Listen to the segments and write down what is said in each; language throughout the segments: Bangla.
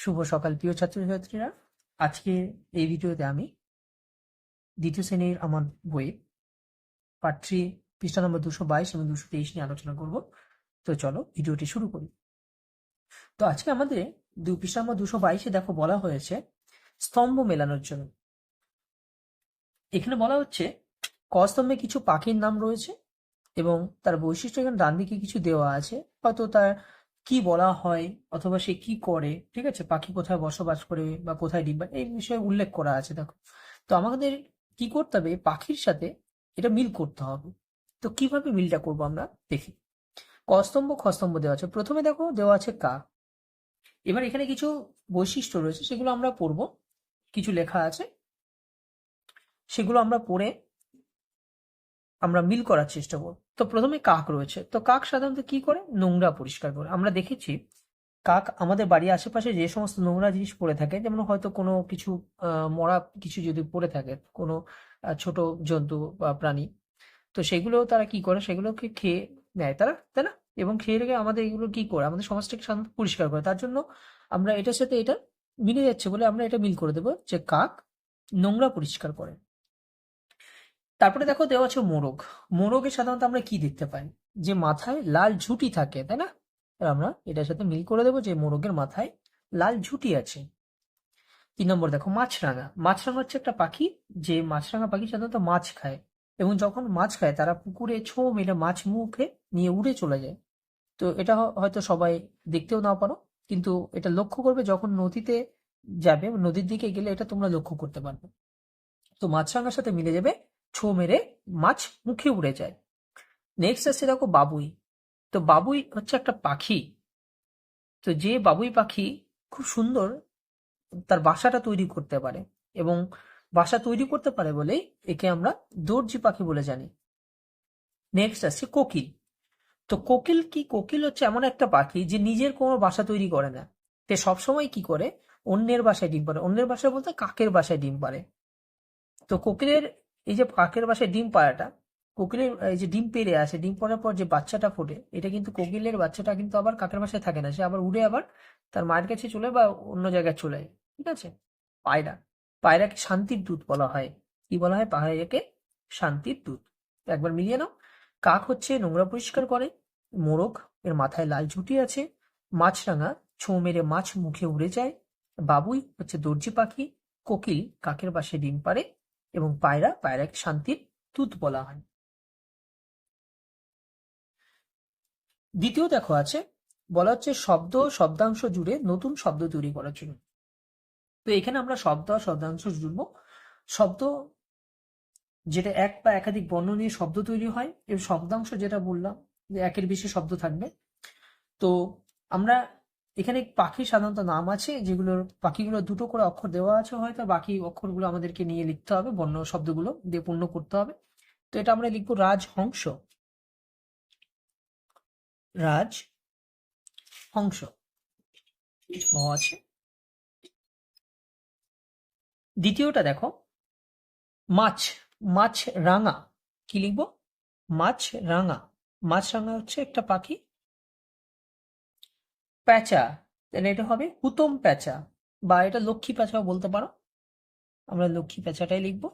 শুভ সকাল, প্রিয় ছাত্রছাত্রীরা। আজকে এই ভিডিওতে আমি দ্বিতীয় শ্রেণির আমার বইয়ে থ্রি পৃষ্ঠা নম্বর দুশো বাইশ এবং দুশো তেইশ নিয়ে আলোচনা করব। তো চলো, ভিডিওটি শুরু করি। তো আজকে আমাদের দু, পৃষ্ঠা নম্বর দুশো বাইশে দেখো বলা হয়েছে, স্তম্ভ মেলানোর জন্য। এখানে বলা হচ্ছে ক স্তম্ভে কিছু পাখির নাম রয়েছে এবং তার বৈশিষ্ট্য এখানে ডান দিকে কিছু দেওয়া আছে, হয়তো তার কি বলা হয় অথবা সে কি করে, ঠিক আছে? পাখি কোথায় বসবাস করে বা কোথায় ডিম এই বিষয়ে উল্লেখ করা আছে, দেখো। তো আমাদের কি করতে হবে? পাখির সাথে এটা মিল করতে হবে। তো কীভাবে মিলটা করব আমরা? দেখি। কস্তম্ভ, খস্তম্ভ দেওয়া আছে। প্রথমে দেখো, দেওয়া আছে কাক এবার এখানে কিছু বৈশিষ্ট্য রয়েছে, সেগুলো আমরা পড়ব। কিছু লেখা আছে। সেগুলো আমরা পড়ে আমরা মিল করার চেষ্টা করব। তো প্রথমে কাক রয়েছে। তো কাক সাধারণত কি করে? নোংরা পরিষ্কার করে। আমরা দেখেছি কাক আমাদের বাড়ির আশেপাশে যে সমস্ত নোংরা জিনিস পড়ে থাকে, যেমন হয়তো কোনো কিছু মরা কিছু যদি পড়ে থাকে, কোনো ছোট জন্তু বা প্রাণী, তো সেগুলো তারা কি করে? সেগুলোকে খেয়ে নেয়। তারা, তাই না? এবং খেয়ে রেখে আমাদের এগুলো কি করে? আমাদের সমাজটাকে সাধারণত পরিষ্কার করে। তার জন্য আমরা এটার সাথে এটা মিলে যাচ্ছে বলে আমরা এটা মিল করে দেবো যে কাক নোংরা পরিষ্কার করে। তারপরে দেখো দেওয়া আছে মোরগ। মোরগে সাধারণত আমরা কি দেখতে পাই? যে মাথায় লাল ঝুঁটি থাকে, তাই না? আমরা এটার সাথে মিল করে দেবো যে মোরগের মাথায় লাল ঝুঁটি আছে। তিন নম্বর দেখো, মাছরাঙা। মাছরাঙা হচ্ছে একটা পাখি, যে মাছরাঙা পাখি সাধারণত মাছ খায়। এবং যখন মাছ খায়, তারা পুকুরে ছো মেরে মাছ মুখে নিয়ে উড়ে চলে যায়। তো এটা হয়তো সবাই দেখতেও না পারো, কিন্তু এটা লক্ষ্য করবে যখন নদীতে যাবে, নদীর দিকে গেলে এটা তোমরা লক্ষ্য করতে পারবে। তো মাছরাঙার সাথে মিলে যাবে ছো মেরে মাছ মুখে উড়ে যায়। নেক্সট আসছে দেখো বাবুই। তো বাবুই হচ্ছে একটা পাখি। তো যে বাবুই পাখি খুব সুন্দর তার বাসাটা তৈরি করতে পারে এবং বাসা তৈরি করতে পারে বলেই একে আমরা দর্জি পাখি বলে জানি। নেক্সট আসছে কোকিল। তো কোকিল কি, কোকিল হচ্ছে এমন একটা পাখি যে নিজের কোনো বাসা তৈরি করে না। সে সবসময় কি করে? অন্যের বাসায় ডিম পারে অন্যের বাসায় বলতে কাকের বাসায় ডিম পারে তো কোকিলের এই যে কাকের বাসায় ডিম পাড়াটা, কোকিলের, এই যে ডিম পেড়ে আছে ডিম পাড়ার পর যে বাচ্চাটা ফোটে, এটা কিন্তু কোকিলের বাচ্চাটা কিন্তু আবার কাকের বাসায় থাকে না। সে আবার উড়ে আবার তার মায়ের কাছে চলে বা অন্য জায়গায় চলে যায়, ঠিক আছে? পায়রা, পায়রাকে শান্তির দূত বলা হয়। কি বলা হয়? পায়রাকে শান্তির দূত। একবার মিলিয়ে নাও। কাক হচ্ছে নোংরা পরিষ্কার করে, মোরগ এর মাথায় লাল ঝুঁটি আছে, মাছরাঙা ছোঁ মেরে মাছ মুখে উড়ে যায়, বাবুই হচ্ছে দর্জি পাখি, কোকিল কাকের বাসে ডিম পাড়ে এবং পায়রা, পায়রাকে শান্তির দূত বলা হয়। দ্বিতীয় দেখো আছে, বলা হচ্ছে শব্দ, শব্দাংশ জুড়ে নতুন শব্দ তৈরি করার জন্য। তো এখানে আমরা শব্দ, শব্দাংশ জুড়বো। শব্দ যেটা এক বা একাধিক বর্ণ নিয়ে শব্দ তৈরি হয় এবং শব্দাংশ যেটা বললাম যে একের বেশি শব্দ থাকবে। তো আমরা এখানে পাখির সাধারণত নাম আছে, যেগুলোর পাখিগুলো দুটো করে অক্ষর দেওয়া আছে হয়তো, বাকি অক্ষরগুলো আমাদেরকে নিয়ে লিখতে হবে, বর্ণ শব্দগুলো দিয়ে পূর্ণ করতে হবে। তো এটা আমরা লিখব রাজহংস। রাজ হংস আছে। দ্বিতীয়টা দেখো। মাছ মাছ রাঙা কি লিখব? মাছ রাঙা মাছ রাঙা হচ্ছে একটা পাখি। প্যাঁচা, তাহলে এটা হবে হুতম প্যাঁচা, বা এটা লক্ষ্মী প্যাঁচাও বলতে পারো। আমরা লক্ষ্মী প্যাঁচাটাই লিখব।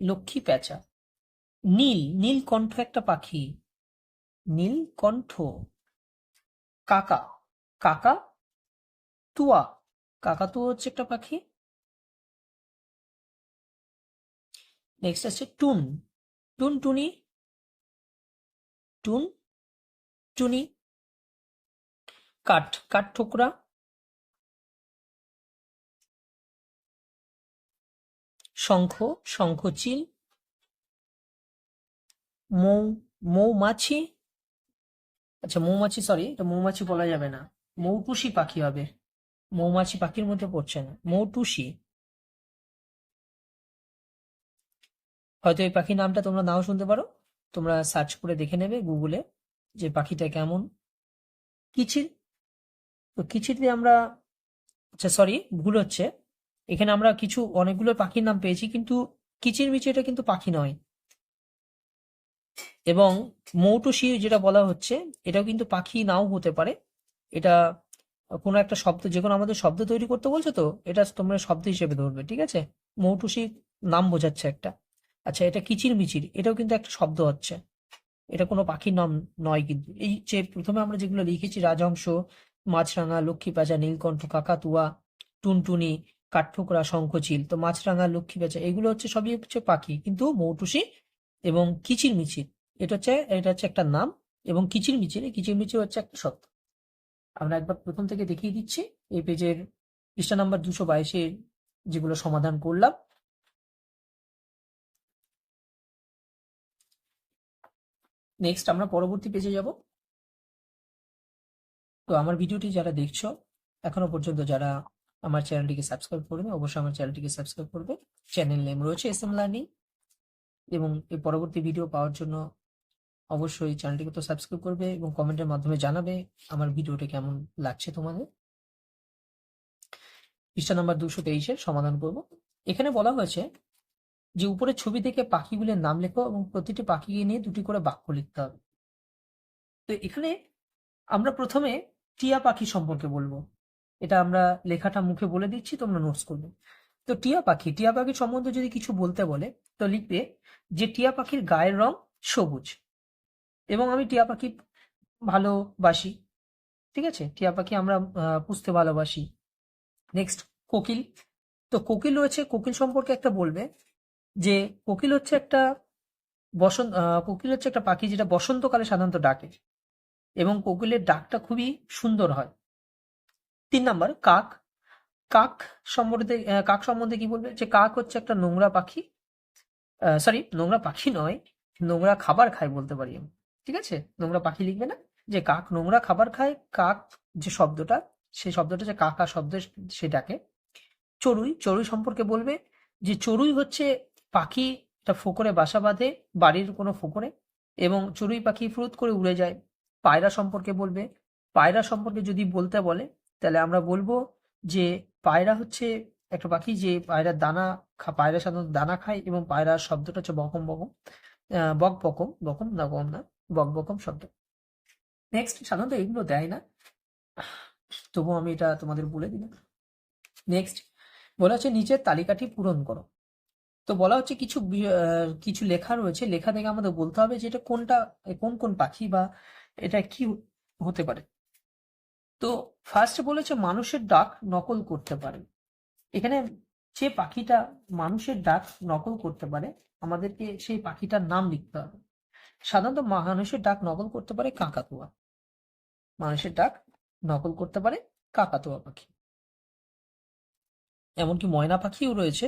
লক্ষ্মী প্যাঁচা। নীল নীলকণ্ঠ একটা পাখি। নীলকণ্ঠ কাকা কাকা তুয়া। কাকাতুয়া হচ্ছে একটা পাখি। নেক্সট আছে টুন। টুন টুনি টুন টুনি কাঠ কাঠ ঠোকরা। শঙ্খ, শঙ্খচিল। মৌ, মৌমাছি। আচ্ছা মৌমাছি সরি এটা মৌমাছি বলা যাবে না। মৌটুসি পাখি হবে। মৌমাছি পাখির মধ্যে পড়ছে না। মৌটুসি। হয়তো এই পাখির নামটা তোমরা নাও শুনতে পারো। তোমরা সার্চ করে দেখে নেবে গুগলে যে পাখিটা কেমন। কিচির তো দিয়ে আমরা আচ্ছা সরি ভুল হচ্ছে। এখানে আমরা কিছু অনেকগুলো পাখির নাম পেয়েছি, কিন্তু কিচির এটা কিন্তু পাখি নয়। এবং মৌটুসি যেটা বলা হচ্ছে, এটাও কিন্তু পাখি নাও হতে পারে। এটা কোনো একটা শব্দ, যে কোনো আমাদের শব্দ তৈরি করতে বলছো তো, এটা তোমরা শব্দ হিসেবে ধরবে, ঠিক আছে? মৌটুসি নাম বোঝাচ্ছে একটা। আচ্ছা এটা কিচির মিচির এটাও কিন্তু একটা শব্দ হচ্ছে। এটা কোনো পাখির নাম নয় কিন্তু। এই যে প্রথমে আমরা যেগুলো লিখেছি, রাজহংস মাছরাঙা লক্ষ্মী পেঁচা নীলকণ্ঠ, কাকাতুয়া, টুনটুনি, কাঠঠোকরা, শঙ্খচিল। তো মাছরাঙা লক্ষ্মী পেঁচা এগুলো হচ্ছে সবই হচ্ছে পাখি। কিন্তু মৌটুসি এবং কিচির মিচির এটা হচ্ছে এটা হচ্ছে একটা নাম এবং কিচির মিচির এই কিচির মিচির হচ্ছে একটা শব্দ। আমরা একবার প্রথম থেকে দেখিয়ে দিচ্ছি, এই পেজের পৃষ্ঠা নাম্বার দুশো বাইশে যেগুলো সমাধান করলাম। নেক্সট আমরা পরবর্তী পেজে যাব। তো আমার ভিডিওটি যারা দেখছ, এখনও পর্যন্ত যারা আমার চ্যানেলটিকে সাবস্ক্রাইব করবে অবশ্যই আমার চ্যানেলটিকে সাবস্ক্রাইব করবে। চ্যানেল নেম রয়েছে এস এম লার্নিং এবং এই পরবর্তী ভিডিও পাওয়ার জন্য অবশ্যই চ্যানেলটিকে তো সাবস্ক্রাইব করবে এবং কমেন্টের মাধ্যমে জানাবে আমার ভিডিওটা কেমন লাগছে তোমাদের। পৃষ্ঠা নাম্বার দুশো তেইশের সমাধান করব। এখানে বলা হয়েছে যে উপরের ছবি থেকে পাখিগুলির নাম লেখো এবং প্রতিটি পাখিকে নিয়ে দুটি করে বাক্য লিখতে হবে। তো এখানে আমরা প্রথমে টিয়া পাখি সম্পর্কে বলব। এটা আমরা লেখাটা মুখে বলে দিচ্ছি, তোমরা নোটস করবে। তো টিয়া পাখি, টিয়া পাখির সম্বন্ধে যদি কিছু বলতে বলে, তো লিখবে যে টিয়া পাখির গায়ের রং সবুজ এবং আমি টিয়া পাখি ভালোবাসি। ঠিক আছে? টিয়া পাখি আমরা পুষতে ভালোবাসি। নেক্সট কোকিল। তো কোকিল রয়েছে, কোকিল সম্পর্কে একটা বলবে যে কোকিল হচ্ছে একটা বসন্ত কোকিল হচ্ছে একটা পাখি যেটা বসন্তকালে সাধারণত ডাকে। এবং কোকিলের ডাকটা খুবই সুন্দর হয়। তিন নাম্বার, কাক। কাক সম্বন্ধে কাক সম্বন্ধে কি বলবে? যে কাক হচ্ছে একটা নোংরা পাখি। সরি নোংরা পাখি নয়, নোংরা খাবার খায় বলতে পারি আমি। ঠিক আছে? নোংরা পাখি লিখবে না? যে কাক নোংরা খাবার খায়, কাক যে শব্দটা সেই শব্দটা যে কাকা শব্দ সে ডাকে। চড়ুই চড়ুই সম্পর্কে বলবে যে চড়ুই হচ্ছে পাখি একটা ফোকরে বাসা বাঁধে, বাড়ির কোনো ফোকরে, এবং চড়ুই পাখি ফুরুত করে উড়ে যায়। পায়রা সম্পর্কে বলবে। পায়রা সম্পর্কে যদি বলতে বলে, তাহলে আমরা বলব যে পায়রা হচ্ছে একটা পাখি যে পায়রা দানা পায়রা সাধারণত দানা খায় এবং পায়রার শব্দটা হচ্ছে বকম বকম বক বকম বকম না বকম না, বক বকম শব্দ। নেক্সট সাধারণত এগুলো দেয় না। তবুও আমি এটা তোমাদের বলে দিলাম। নেক্সট বলা হচ্ছে নিচের তালিকাটি পূরণ করো। তো বলা হচ্ছে কিছু কিছু লেখা রয়েছে। লেখা থেকে আমাদের বলতে হবে যে এটা কোনটা, কোন কোন পাখি বা এটা কি হতে পারে? তো ফার্স্ট বলেছে মানুষের ডাক নকল করতে পারে। এখানে যে পাখিটা মানুষের ডাক নকল করতে পারে, আমাদেরকে সেই পাখিটার নাম লিখতে হবে। সাধারণত মানুষের ডাক নকল করতে পারে কাকাতুয়া। মানুষের ডাক নকল করতে পারে কাকাতুয়া পাখি। এমনকি ময়না পাখিও রয়েছে,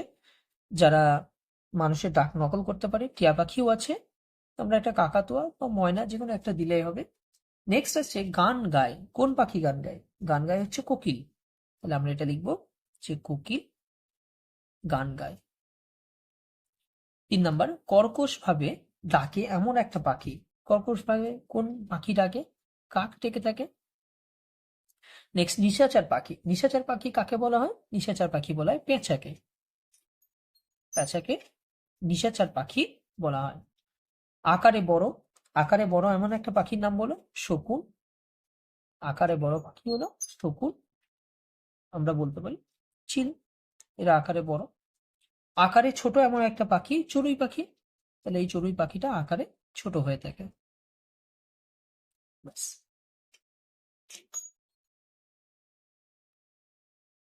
যারা মানুষের ডাক নকল করতে পারে। টিয়া পাখিও আছে। আমরা একটা কাকাতুয়া বা ময়না যে কোনো একটা দিলেই হবে। নেক্সট আসছে গান গায়। কোন পাখি গান গায়? গান গায় হচ্ছে কোকিল। তাহলে আমরা এটা লিখব যে কোকিল গান গায়। তিন নাম্বার কর্কশ ভাবে ডাকে এমন একটা পাখি। কর্কশ ভাবে কোন পাখি ডাকে? কাক ডেকে থাকে। নেক্সট নিশাচার পাখি। নিশাচার পাখি কাকে বলা হয়? নিশাচার পাখি বলা হয় পেঁচাকে। পেঁচাকে নিশাচার পাখি বলা হয়। আকারে বড় আকারে বড় এমন একটা পাখির নাম বলো? শকুন। আকারে বড় পাখি হলো শকুন। আমরা বলতে পারি চিল। এরা আকারে বড়। আকারে ছোট এমন একটা পাখি, চড়ুই পাখি। তাহলে এই চড়ুই পাখিটা আকারে ছোট হয়ে থাকে। ব্যাস।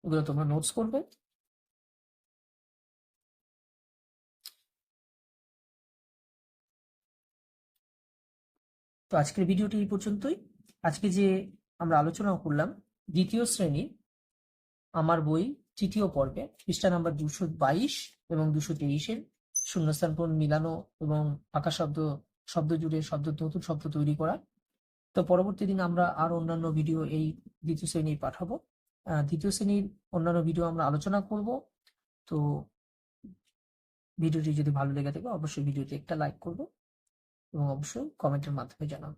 এগুলো তোমরা নোটস করবে। তো আজকের ভিডিওটি এই পর্যন্তই। আজকে যে আমরা আলোচনা করলাম, দ্বিতীয় শ্রেণি আমার বই তৃতীয় পর্বে, পৃষ্ঠা নাম্বার দুশো বাইশ এবং দুশো তেইশের শূন্যস্থান পূরণ মিলানো এবং ফাঁকা শব্দ শব্দ জুড়ে শব্দ, নতুন শব্দ তৈরি করা। তো পরবর্তী দিন আমরা আর অন্যান্য ভিডিও এই দ্বিতীয় শ্রেণি পাঠাবো। দ্বিতীয় শ্রেণির অন্যান্য ভিডিও আমরা আলোচনা করব। তো ভিডিওটি যদি ভালো লেগে থাকে, অবশ্যই ভিডিওতে একটা লাইক করব। এবং অবশ্যই কমেন্টের মাধ্যমে জানাব।